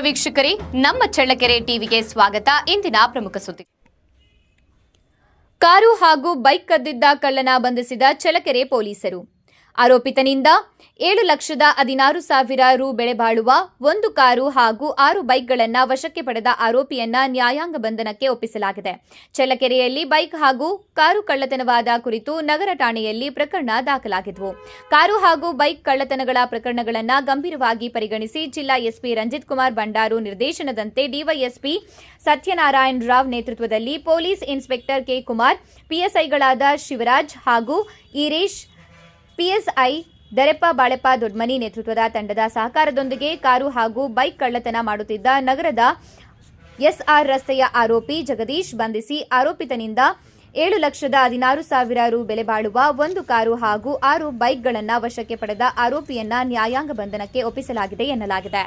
ವೀಕ್ಷಕರೇ, ನಮ್ಮ ಚಳ್ಳಕೆರೆ ಟಿವಿಗೆ ಸ್ವಾಗತ. ಇಂದಿನ ಪ್ರಮುಖ ಸುದ್ದಿ. ಕಾರು ಹಾಗೂ ಬೈಕ್ ಕದ್ದಿದ್ದ ಕಳ್ಳನ ಬಂಧಿಸಿದ ಚಳ್ಳಕೆರೆ ಪೊಲೀಸರು. ಆರೋಪಿತನಿಂದ ಏಳು ಲಕ್ಷದ ಹದಿನಾರು ಸಾವಿರ ರು ಬೆಲೆ ಬಾಳುವ ಒಂದು ಕಾರು ಹಾಗೂ ಆರು ಬೈಕ್ಗಳನ್ನು ವಶಕ್ಕೆ ಪಡೆದ ಆರೋಪಿಯನ್ನ ನ್ಯಾಯಾಂಗ ಬಂಧನಕ್ಕೆ ಒಪ್ಪಿಸಲಾಗಿದೆ. ಚಳ್ಳಕೆರೆಯಲ್ಲಿ ಬೈಕ್ ಹಾಗೂ ಕಾರು ಕಳ್ಳತನವಾದ ಕುರಿತು ನಗರ ಠಾಣೆಯಲ್ಲಿ ಪ್ರಕರಣ ದಾಖಲಾಗಿದ್ವು. ಕಾರು ಹಾಗೂ ಬೈಕ್ ಕಳ್ಳತನಗಳ ಪ್ರಕರಣಗಳನ್ನು ಗಂಭೀರವಾಗಿ ಪರಿಗಣಿಸಿ ಜಿಲ್ಲಾ ಎಸ್ಪಿ ರಂಜಿತ್ ಕುಮಾರ್ ಬಂಡಾರು ನಿರ್ದೇಶನದಂತೆ ಡಿವೈಎಸ್ಪಿ ಸತ್ಯನಾರಾಯಣ ರಾವ್ ನೇತೃತ್ವದಲ್ಲಿ ಪೊಲೀಸ್ ಇನ್ಸ್ಪೆಕ್ಟರ್ ಕೆ ಕುಮಾರ್, ಪಿಎಸ್ಐಗಳಾದ ಶಿವರಾಜ್ ಹಾಗೂ ಈರೇಶ್ ಪಿಎಸ್ಐ ದರೆಪ್ಪ ಬಾಳೆಪ್ಪ ದೊಡ್ಮನಿ ನೇತೃತ್ವದ ತಂಡದ ಸಹಕಾರದೊಂದಿಗೆ ಕಾರು ಹಾಗೂ ಬೈಕ್ ಕಳ್ಳತನ ಮಾಡುತ್ತಿದ್ದ ನಗರದ ಎಸ್ಆರ್ ರಸ್ತೆಯ ಆರೋಪಿ ಜಗದೀಶ್ ಬಂಧಿಸಿ ಆರೋಪಿತನಿಂದ ಏಳು ಲಕ್ಷದ ಹದಿನಾರು ಸಾವಿರ ರು ಬೆಲೆ ಬಾಳುವ ಒಂದು ಕಾರು ಹಾಗೂ ಆರು ಬೈಕ್ಗಳನ್ನು ವಶಕ್ಕೆ ಪಡೆದ ಆರೋಪಿಯನ್ನ ನ್ಯಾಯಾಂಗ ಬಂಧನಕ್ಕೆ ಒಪ್ಪಿಸಲಾಗಿದೆ ಎನ್ನಲಾಗಿದೆ.